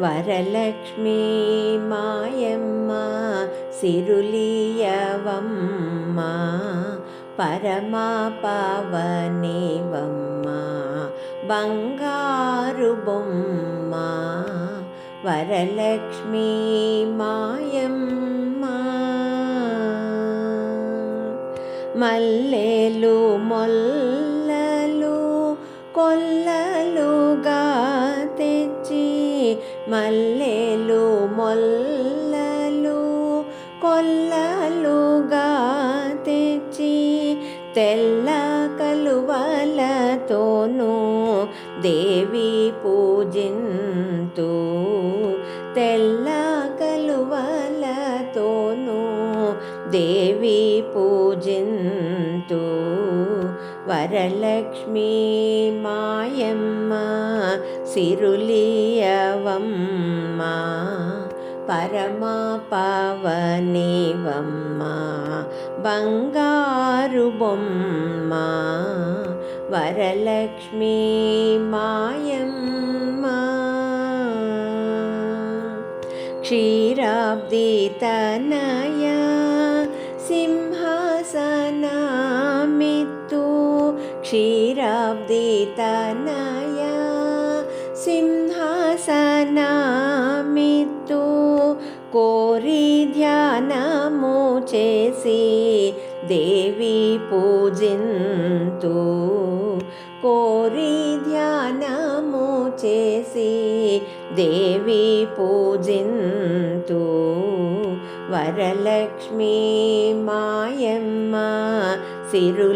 వరలక్ష్మీ మాయమ్మ సిరులీయవమ్మ పరమా పావనేవమ్మ బంగారు బొమ్మ వరలక్ష్మీ మాయమ్మ. మల్లెలు మొల్లలు కొల్ల మల్లెలు మొల్లలు కొల్లలుగా తెచ్చి తెల్ల కలువలతోనూ దేవి పూజింతు తెల్ల దేవి పూజింతు. వరలక్ష్మీ మాయమ్మ సిరులియవమ్మ పరమా పవనివమ్మ బంగారు బొమ్మ. వరలక్ష్మీ మాయమ్మ క్షీరాబ్దితనయ క్షీరాబ్దితనయ సింహాసనమిత్తు కోరి ధ్యానము చేసి దేవి పూజింతు. కోరి ధ్యానము చేసి దేవి పూజింతు. వరలక్ష్మీ మాయమ్మ సిరులీయవమ్మ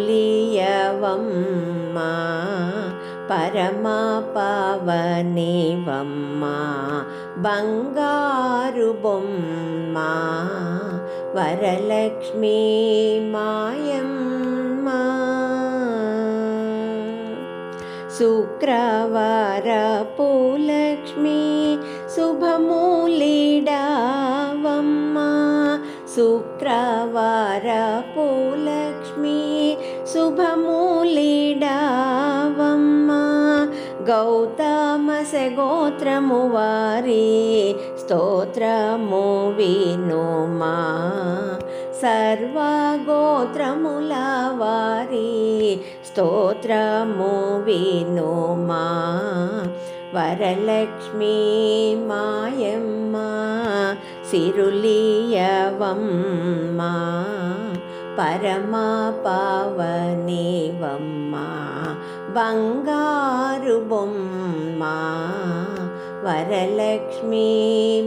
పరమా పావనేవమ్మ బంగారు బొమ్మ వరలక్ష్మీ మాయమ్మ. శుక్రవార పూలక్ష్మి శుభమూలిడా శుక్రవార పూలక్ష్మి శుభమూలిడావమ్మ. గౌతమ గోత్రము వారి స్తోత్రము వినుమా. సర్వగోత్రముల వారి స్తోత్రము వినుమా. వరలక్ష్మీ మాయమ్మ సిరులీయవమ్మ పరమా పావనేవమ్మా బంగారు బొమ్మ వరలక్ష్మీ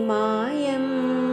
మాయమ్మ.